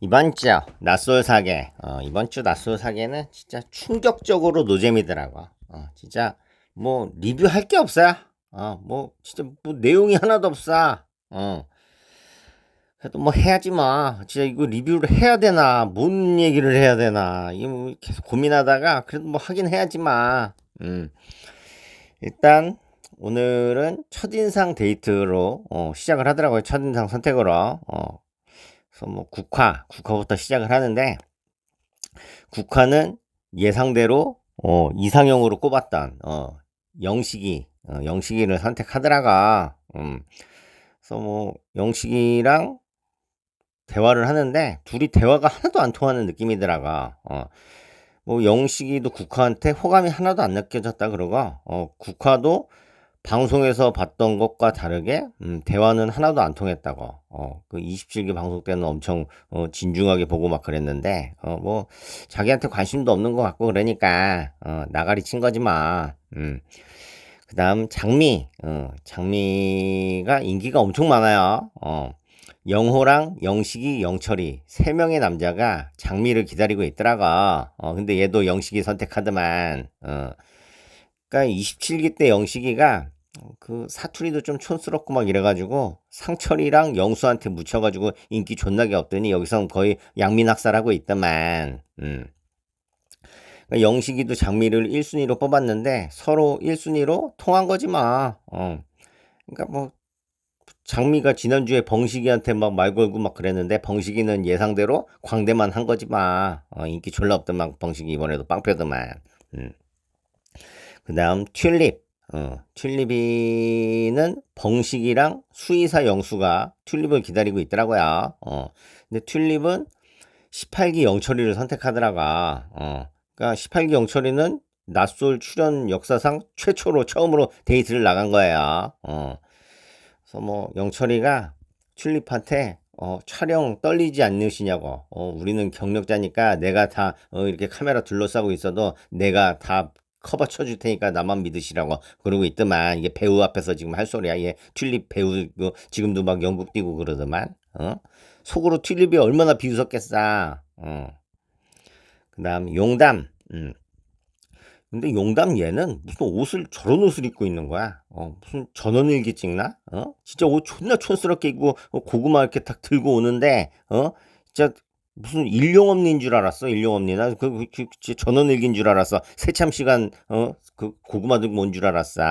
이번 주 낯설 사계 어, 이번 주 낯설 사계는 진짜 충격적으로 노잼이더라고. 어, 진짜 뭐 리뷰할 게 없어요 어, 뭐 진짜 뭐 내용이 하나도 없어. 어. 그래도 뭐 해야지 뭐. 진짜 이거 리뷰를 해야 되나 뭔 얘기를 해야 되나 이거 뭐 계속 고민하다가 그래도 뭐 하긴 해야지 마 음. 일단 오늘은 첫인상 데이트로 어, 시작을 하더라고요 첫인상 선택으로. 어, 그래서 뭐 국화, 국화부터 시작을 하는데 국화는 예상대로 어, 이상형으로 꼽았던 어, 영식이, 어, 영식이를 선택하더라가. 음. 그래서 뭐 영식이랑 대화를 하는데 둘이 대화가 하나도 안 통하는 느낌이더라가. 어. 뭐 영식이도 국화한테 호감이 하나도 안 느껴졌다 그러고 어, 국화도 방송에서 봤던 것과 다르게 음, 대화는 하나도 안 통했다고. 어, 그 27기 방송 때는 엄청 어, 진중하게 보고 막 그랬는데 어, 뭐 자기한테 관심도 없는 것 같고 그러니까 어, 나가리 친 거지 마. 음. 그다음 장미. 어, 장미가 인기가 엄청 많아요. 어. 영호랑 영식이, 영철이 세 명의 남자가 장미를 기다리고 있더라가. 어, 근데 얘도 영식이 선택하더만. 어. 그러니까 27기 때 영식이가 그 사투리도 좀 촌스럽고 막 이래가지고 상철이랑 영수한테 묻혀가지고 인기 존나게 없더니 여기서 거의 양민학살하고 있더만. 음. 그러니까 영식이도 장미를 1순위로 뽑았는데 서로 1순위로 통한 거지 마. 어. 그러니까 뭐 장미가 지난주에 벙식이한테 막 말 걸고 막 그랬는데 벙식이는 예상대로 광대만 한 거지 마. 어, 인기 졸라 없더만 벙식이 이번에도 빵표더만. 음. 그 다음 튤립. 어, 튤립이는 벙식이랑 수의사 영수가 튤립을 기다리고 있더라고요. 어, 근데 튤립은 18기 영철이를 선택하더라가. 어, 그러니까 18기 영철이는 낯설 출연 역사상 최초로 처음으로 데이트를 나간 거예요. 어, 그래서 뭐 영철이가 튤립한테 어, 촬영 떨리지 않으시냐고. 어, 우리는 경력자니까 내가 다 어, 이렇게 카메라 둘러싸고 있어도 내가 다 커버 쳐줄 테니까 나만 믿으시라고 그러고 있더만. 이게 배우 앞에서 지금 할 소리야. 얘 튤립 배우 그 지금도 막 연극 뛰고 그러더만. 어? 속으로 튤립이 얼마나 비웃었겠어. 어. 그 다음 용담. 음. 근데 용담 얘는 무슨 옷을 저런 옷을 입고 있는 거야? 어 무슨 전원일기 찍나? 어? 진짜 옷 존나 촌스럽게 입고 어, 고구마 이렇게 딱 들고 오는데 어? 진짜 무슨 일용업니인 줄 알았어 일용업니 나그 그, 그, 그, 전원일기인 줄 알았어. 새참 시간 어? 그 고구마 들고 온줄 알았어.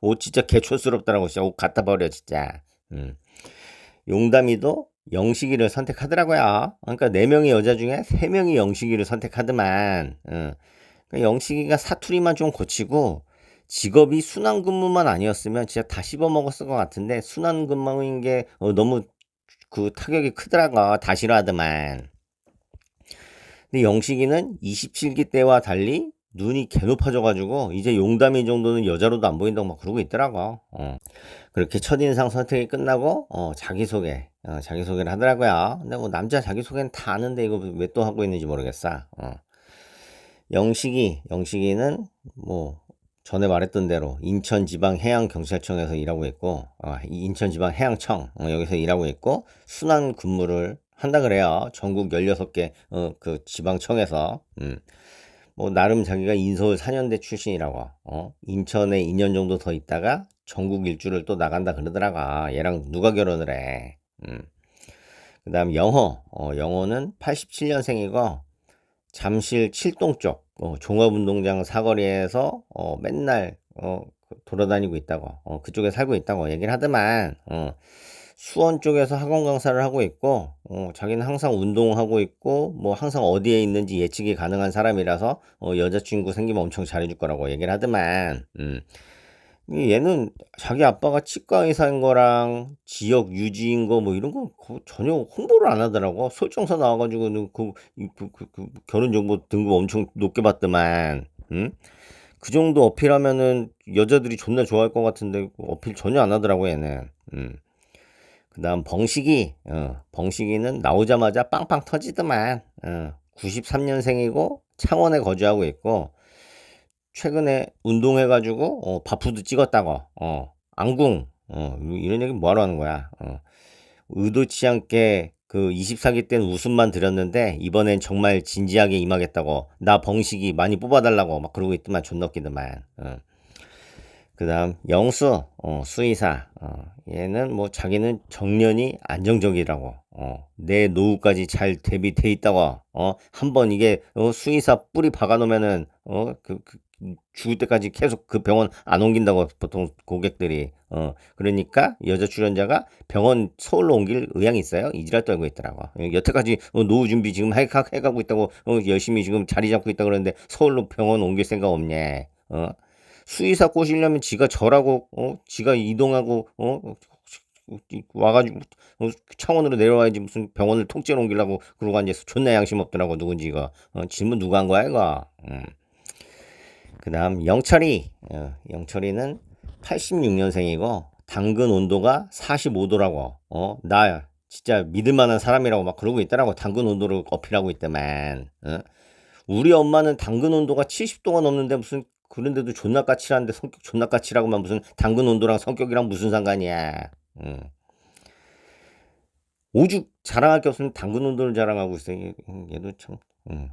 어옷 진짜 개촌스럽더라고 진짜. 옷 갖다 버려 진짜. 음. 용담이도 영식이를 선택하더라고요. 그러니까 네 명의 여자 중에 세 명이 영식이를 선택하더만. 어. 그러니까 영식이가 사투리만 좀 고치고 직업이 순환근무만 아니었으면 진짜 다 씹어먹었을 것 같은데 순환근무인 게 어, 너무 그 타격이 크더라고 다 싫어하더만 근데 영식이는 27기 때와 달리 눈이 개 높아져가지고 이제 용담이 정도는 여자로도 안 보인다고 막 그러고 있더라고 어. 그렇게 첫인상 선택이 끝나고 어, 자기소개 어, 자기소개를 하더라고요 근데 뭐 남자 자기소개는 다 아는데 이거 왜 또 하고 있는지 모르겠어 어. 영식이 영식이는 뭐 전에 말했던 대로 인천지방해양경찰청에서 일하고 있고 어, 인천지방해양청 어, 여기서 일하고 있고 순환 근무를 한다 그래요. 전국 16개 어, 그 지방청에서 음. 뭐 나름 자기가 인서울 4년대 출신이라고 어? 인천에 2년 정도 더 있다가 전국 일주를 또 나간다 그러더라가 얘랑 누가 결혼을 해. 음. 그 다음 영호 어, 영호는 87년생이고 잠실 칠동 쪽 어, 종합운동장 사거리에서 어, 맨날 어, 돌아다니고 있다고 어, 그쪽에 살고 있다고 얘기를 하더만 어, 수원 쪽에서 학원 강사를 하고 있고 어, 자기는 항상 운동하고 있고 뭐 항상 어디에 있는지 예측이 가능한 사람이라서 어, 여자친구 생기면 엄청 잘해줄 거라고 얘기를 하더만 음. 얘는 자기 아빠가 치과 의사인 거랑 지역 유지인 거 뭐 이런 거 전혀 홍보를 안 하더라고. 설정서 나와가지고는 그, 그, 그, 그 결혼 정보 등급 엄청 높게 받더만. 응? 그 정도 어필하면은 여자들이 존나 좋아할 것 같은데 어필 전혀 안 하더라고 얘는. 응. 그다음 벙식이, 어, 벙식이는 나오자마자 빵빵 터지더만. 어, 93년생이고 창원에 거주하고 있고. 최근에 운동해가지고 어, 바푸드 찍었다고. 어, 안궁. 어, 이런 얘기 뭐하러 하는 거야? 어, 의도치 않게 그그 24기 때는 웃음만 드렸는데 이번엔 정말 진지하게 임하겠다고. 나 벙식이 많이 뽑아달라고 막 그러고 있더만 존나 웃기더만. 어. 그 다음 영수. 어, 수의사. 어, 얘는 뭐 자기는 정년이 안정적이라고. 어, 내 노후까지 잘 대비돼 있다고. 어, 한 번 이게 어, 수의사 뿌리 박아놓으면은 어, 그, 그 죽을 때까지 계속 그 병원 안 옮긴다고 보통 고객들이 어. 그러니까 여자 출연자가 병원 서울로 옮길 의향이 있어요. 이지랄 떨고 있더라고. 어, 여태까지 어, 노후 준비 지금 해, 해가고 있다고 어, 열심히 지금 자리 잡고 있다 그러는데 서울로 병원 옮길 생각 없냐 어. 수의사 꼬시려면 지가 절하고 어 지가 이동하고 어 와가지고 어, 창원으로 내려와야지 무슨 병원을 통째로 옮기려고 그러고 앉아서 존나 양심 없더라고 누군지 이거. 어, 질문 누가 한 거야 이거? 음. 그 다음 영철이 어, 영철이는 86년생이고 당근 온도가 45도라고 어 나 진짜 믿을 만한 사람이라고 막 그러고 있더라고 당근 온도를 어필하고 있더만 어? 우리 엄마는 당근 온도가 70도가 넘는데 무슨 그런데도 존나 까칠한데 성격 존나 까칠하고만 무슨 당근 온도랑 성격이랑 무슨 상관이야 음. 오죽 자랑할 게 없으면 당근 온도를 자랑하고 있어 얘도 참 음.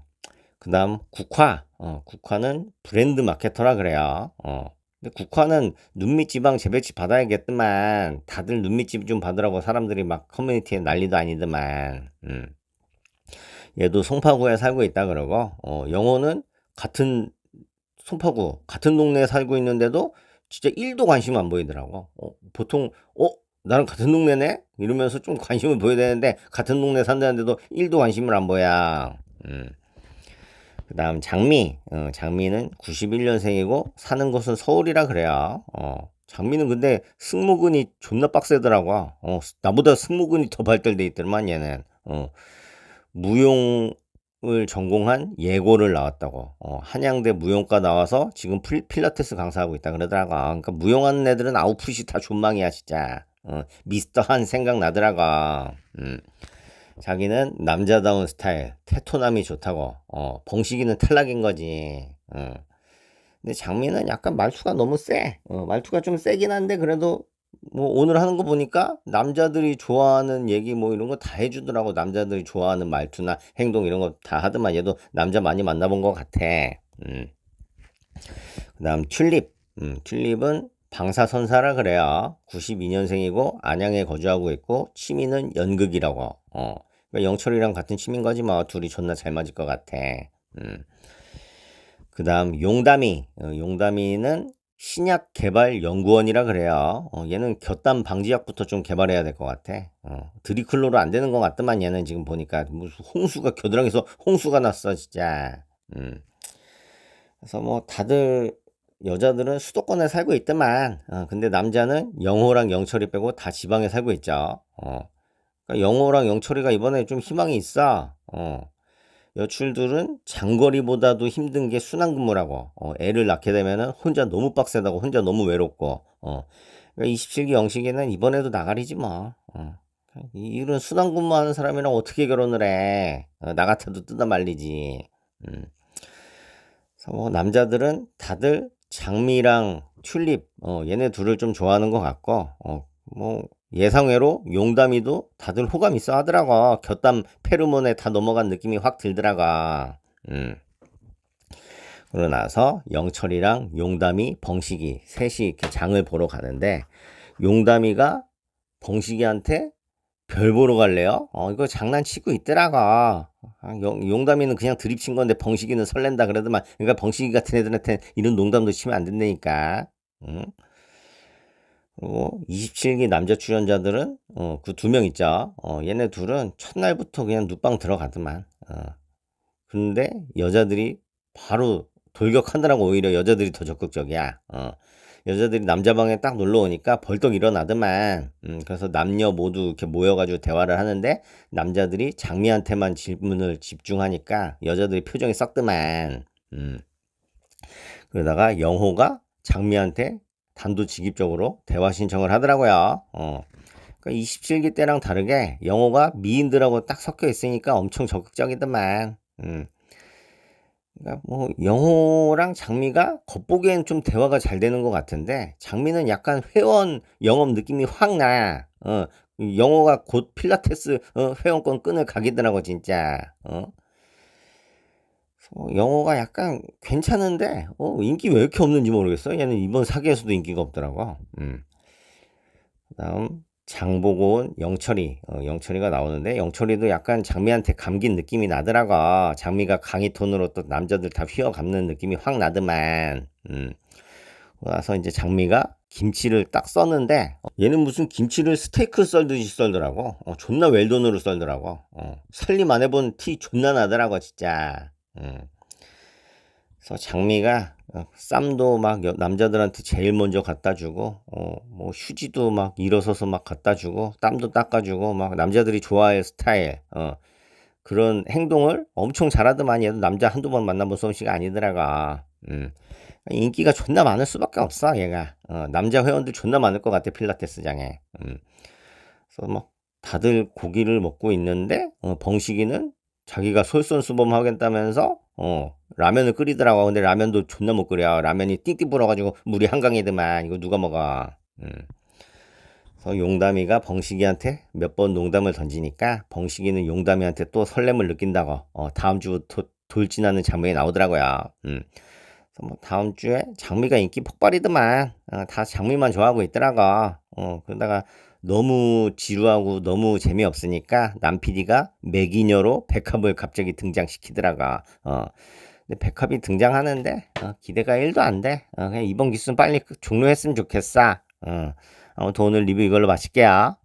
그 다음 국화. 어, 국화는 브랜드 마케터라 그래요. 어. 근데 국화는 눈밑지방 재배치 받아야겠더만 다들 눈밑집 좀 받으라고 사람들이 막 커뮤니티에 난리도 아니더만 음. 얘도 송파구에 살고 있다 그러고 어, 영호는 같은 송파구 같은 동네에 살고 있는데도 진짜 1도 관심 안 보이더라고 어, 보통 어 나랑 같은 동네네 이러면서 좀 관심을 보여야 되는데 같은 동네 산다는데도 1도 관심을 안 보여 음. 그 다음 장미. 어, 장미는 91년생이고 사는 곳은 서울이라 그래요. 어, 장미는 근데 승모근이 존나 빡세더라고. 어, 나보다 승모근이 더 발달돼 있더만 얘는. 어, 무용을 전공한 예고를 나왔다고. 어, 한양대 무용과 나와서 지금 필, 필라테스 강사하고 있다 그러더라고. 그러니까 무용하는 애들은 아웃풋이 다 존망이야 진짜. 어, 미스터 한 생각 나더라고. 음. 자기는 남자다운 스타일, 테토남이 좋다고. 어, 벙식이는 탈락인 거지. 어. 근데 장미는 약간 말투가 너무 세. 어, 말투가 좀 세긴 한데 그래도 뭐 오늘 하는 거 보니까 남자들이 좋아하는 얘기 뭐 이런 거 다 해주더라고. 남자들이 좋아하는 말투나 행동 이런 거 다 하더만 얘도 남자 많이 만나본 것 같아. 음. 그다음 튤립. 음, 튤립은 방사선사라 그래요. 92년생이고 안양에 거주하고 있고 취미는 연극이라고. 어. 그러니까 영철이랑 같은 취미인 거지 뭐 둘이 존나 잘 맞을 것 같아. 음. 그 다음 용담이. 어, 용담이는 신약 개발 연구원이라 그래요. 어, 얘는 곁담 방지약부터 좀 개발해야 될 것 같아. 어, 드리클로로 안 되는 것 같더만 얘는 지금 보니까 무슨 홍수가 겨드랑이에서 홍수가 났어 진짜. 음. 그래서 뭐 다들 여자들은 수도권에 살고 있더만. 어, 근데 남자는 영호랑 영철이 빼고 다 지방에 살고 있죠. 어. 그러니까 영호랑 영철이가 이번에 좀 희망이 있어. 어. 여출들은 장거리보다도 힘든 게 순환근무라고. 어, 애를 낳게 되면은 혼자 너무 빡세다고, 혼자 너무 외롭고. 어. 그러니까 27기 영식에는 이번에도 나가리지 뭐. 어. 이런 순환근무하는 사람이랑 어떻게 결혼을 해? 어, 나 같아도 뜯어 말리지. 음. 뭐 남자들은 다들 장미랑 튤립, 어, 얘네 둘을 좀 좋아하는 것 같고, 어, 뭐 예상외로 용담이도 다들 호감 있어 하더라고. 곁담 페르몬에 다 넘어간 느낌이 확 들더라고. 음. 그러고 나서 영철이랑 용담이 벙식이 셋이 이렇게 장을 보러 가는데 용담이가 벙식이한테 별 보러 갈래요? 어 이거 장난치고 있더라고. 아, 용, 용담이는 그냥 드립친 건데 벙식이는 설렌다 그러더만 그러니까 벙식이 같은 애들한테 이런 농담도 치면 안 된다니까. 응? 어, 27기 남자 출연자들은 어, 그 두 명 있죠. 어, 얘네 둘은 첫날부터 그냥 눕방 들어가더만. 어. 근데 여자들이 바로 돌격하느라고 오히려 여자들이 더 적극적이야. 어. 여자들이 남자 방에 딱 놀러 오니까 벌떡 일어나더만. 음, 그래서 남녀 모두 이렇게 모여가지고 대화를 하는데 남자들이 장미한테만 질문을 집중하니까 여자들이 표정이 썩더만. 음. 그러다가 영호가 장미한테 단도직입적으로 대화 신청을 하더라고요. 어. 그러니까 27기 때랑 다르게 영어가 미인들하고 딱 섞여 있으니까 엄청 적극적이더만. 음. 그러니까 뭐 영호랑 장미가 겉보기엔 좀 대화가 잘 되는 것 같은데 장미는 약간 회원 영업 느낌이 확 나. 어. 영어가 곧 필라테스 어, 회원권 끈을 각이더라고 진짜. 어? 어, 영어가 약간 괜찮은데 어, 인기 왜 이렇게 없는지 모르겠어. 얘는 이번 사기에서도 인기가 없더라고. 음. 그다음 장보고 온 영철이 어, 영철이가 나오는데 영철이도 약간 장미한테 감긴 느낌이 나더라고. 장미가 강의 톤으로 또 남자들 다 휘어감는 느낌이 확 나더만. 음. 와서 이제 장미가 김치를 딱 썼는데 어, 얘는 무슨 김치를 스테이크 썰듯이 썰더라고. 어, 존나 웰던으로 썰더라고. 어, 살림 안 해본 티 존나 나더라고 진짜. 음. 그래서 장미가 어, 쌈도 막 여- 남자들한테 제일 먼저 갖다 주고 어, 뭐 휴지도 막 일어서서 막 갖다 주고 땀도 닦아 주고 막 남자들이 좋아할 스타일 어, 그런 행동을 엄청 잘하더만 얘도 남자 한두 번 만나본 솜씨가 아니더라가 음. 인기가 존나 많을 수밖에 없어 얘가 어, 남자 회원들 존나 많을 것 같아 필라테스장에 음. 그래서 막 다들 고기를 먹고 있는데 어, 벙식이는 자기가 솔선수범 하겠다면서 어 라면을 끓이더라고. 근데 라면도 존나 못 끓여. 라면이 띵띵 불어가지고 물이 한강이더만. 이거 누가 먹어? 음. 그래서 용담이가 벙식이한테 몇 번 농담을 던지니까 벙식이는 용담이한테 또 설렘을 느낀다고. 어, 다음 주부터 돌진하는 장면이 나오더라고요. 음. 그래서 뭐 다음 주에 장미가 인기 폭발이더만. 어, 다 장미만 좋아하고 있더라고. 어, 그러다가 너무 지루하고 너무 재미없으니까 남 PD가 매기녀로 백합을 갑자기 등장시키더라고 어. 근데 백합이 등장하는데 어, 기대가 1도 안 돼. 어, 그냥 이번 기수는 빨리 종료했으면 좋겠어. 어. 아무튼 오늘 리뷰 이걸로 마칠게요.